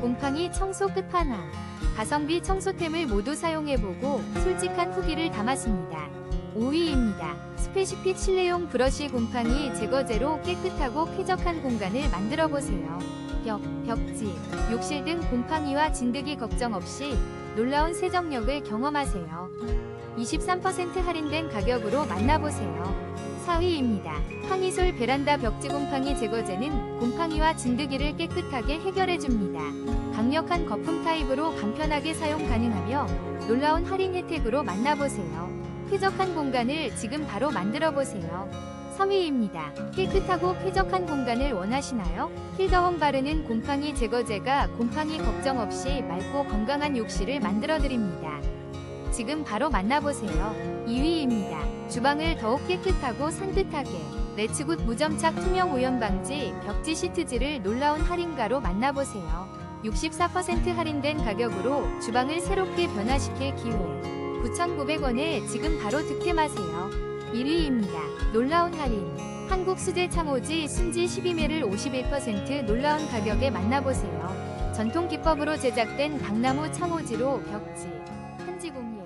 곰팡이 청소 끝판왕. 가성비 청소템을 모두 사용해보고 솔직한 후기를 담았습니다. 5위입니다. 스페시핏 실내용 브러쉬 곰팡이 제거제로 깨끗하고 쾌적한 공간을 만들어보세요. 벽, 벽지, 욕실 등 곰팡이와 진드기 걱정 없이 놀라운 세정력을 경험하세요. 23% 할인된 가격으로 만나보세요. 4위입니다. 황이솔 베란다 벽지 곰팡이 제거제는 곰팡이와 진드기를 깨끗하게 해결해줍니다. 강력한 거품 타입으로 간편하게 사용 가능하며 놀라운 할인 혜택으로 만나보세요. 쾌적한 공간을 지금 바로 만들어보세요. 3위입니다. 깨끗하고 쾌적한 공간을 원하시나요? 힐더원 바르는 곰팡이 제거제가 곰팡이 걱정 없이 맑고 건강한 욕실을 만들어드립니다. 지금 바로 만나보세요. 2위입니다. 주방을 더욱 깨끗하고 산뜻하게 레츠굿 무점착 투명 오염 방지 벽지 시트지를 놀라운 할인가로 만나보세요. 64% 할인된 가격으로 주방을 새롭게 변화시킬 기회. 9,900원에 지금 바로 득템하세요. 1위입니다. 놀라운 할인. 한국 수제 창호지 순지 12매를 51% 놀라운 가격에 만나보세요. 전통 기법으로 제작된 당나무 창호지로 벽지, 한지 공유.